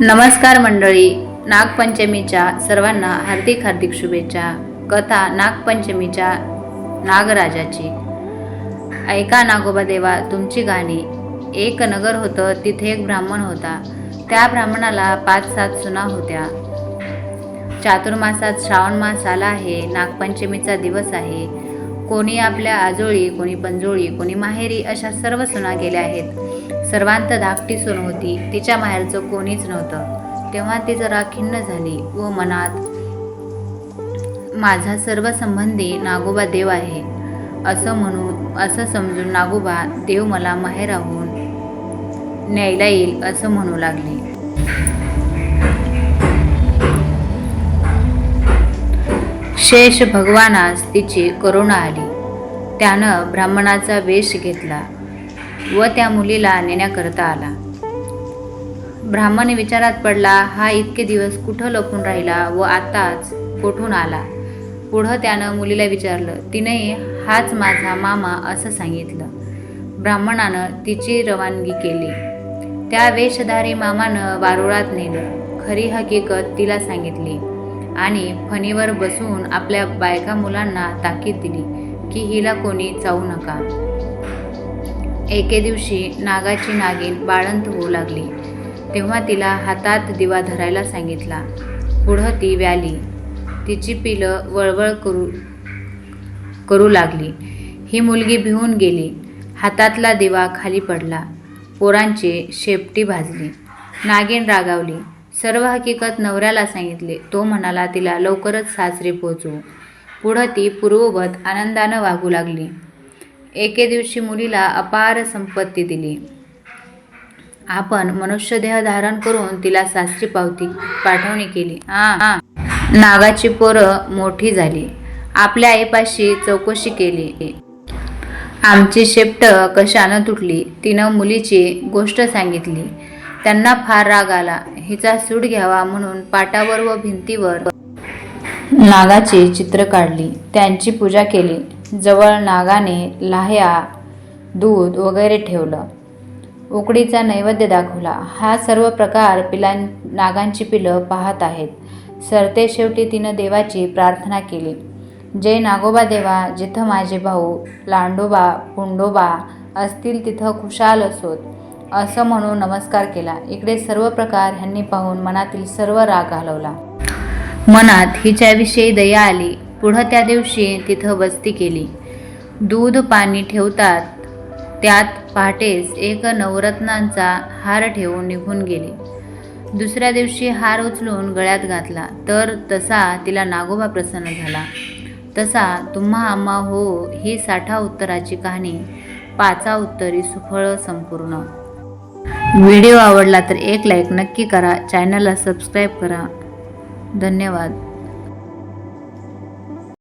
नमस्कार मंडळी नागपंचमीच्या सर्वांना हार्दिक हार्दिक शुभेच्छा. कथा नागपंचमीच्या नागराजाची. ऐका नागोबा देवा तुमची गाणी. एक नगर होतं तिथे एक ब्राह्मण होता. त्या ब्राह्मणाला पाच सात सुना होत्या. चातुर्मासात श्रावण मास आला आहे नागपंचमीचा दिवस आहे. कोणी आपल्या आजोळी कोणी पंजोळी कोणी माहेरी अशा सर्व सुना गेल्या आहेत. सर्वांत धाकटी सून होती. तिच्या माहेरचं कोणीच नव्हतं. तेव्हा ती जरा खिन्न झाली व मनात माझा सर्व संबंधी नागोबा देव आहे. असं म्हणून असं समजून नागोबा देव मला माहेराहून न्यायला येईल असं म्हणू लागले. शेष भगवानास तिची करुणा आली. त्यानं ब्राह्मणाचा वेश घेतला व त्या मुलीला नेण्याकरता आला. ब्राह्मण विचारात पडला हा इतके दिवस कुठं लपून राहिला व आताच कोठून आला? पुढं त्यानं मुलीला विचारलं तिने हाच माझा मामा असं सांगितलं. ब्राह्मणानं तिची रवानगी केली. त्या वेशधारी मामानं वारुळात नेलं. खरी हकीकत तिला सांगितली. आणि फणीवर बसून आपल्या बायका मुलांना ताकीद दिली की हिला कोणी चावू नका. एके दिवशी नागाची नागिन बाळंत होऊ लागली. तेव्हा तिला हातात दिवा धरायला सांगितला. पुढं ती व्याली. तिची पिलं वळवळ करू करू लागली. ही मुलगी भिवून गेली. हातातला दिवा खाली पडला. पोरांचे शेपटी भाजली. नागिन रागावली. सर्व हकीकत नवऱ्याला सांगितले. तो म्हणाला तिला लवकरच सासरी पोचवू पुढं ती पूर्ववत आनंदानं वागू लागली. एके दिवशी मुलीला अपार संपत्ती दिली. आपण मनुष्यदेह धारण करून तिला सासरी पावती पाठवणी केली. आ. नागाची पोरं मोठी झाली. आपल्या आईपाशी चौकशी केली. आमची शेपट कशानं तुटली तिनं मुलीची गोष्ट सांगितली. त्यांना फार राग आला. हिचा सूड घ्यावा म्हणून पाटावर व भिंतीवर नागाची चित्र काढली. त्यांची पूजा केली. जवळ नागाने लाह्या दूध वगैरे ठेवलं. उकडीचा नैवेद्य दाखवला. हा सर्व प्रकार पिलां नागांची पिलं पाहत आहेत. सरते शेवटी तिनं देवाची प्रार्थना केली. जय नागोबा देवा जिथं माझे भाऊ लांडोबा पुंडोबा असतील तिथं खुशाल असोत. असं म्हणून नमस्कार केला. इकडे सर्व प्रकार ह्यांनी पाहून मनातील सर्व राग घालवला. मनात हिच्याविषयी दया आली. पुढं त्या दिवशी तिथं वस्ती केली. दूध पाणी ठेवतात. त्यात पहाटेच एक नवरत्नांचा हार ठेवून निघून गेले. दुसऱ्या दिवशी हार उचलून गळ्यात घातला. तर तसा तिला नागोबा प्रसन्न झाला. तसा तुम्हा आम्हा हो ही साठा उत्तराची कहाणी पाचा उत्तरी सुफळ संपूर्ण. व्हिडिओ आवडला तर एक लाईक नक्की करा. चॅनलला सबस्क्राईब करा. धन्यवाद.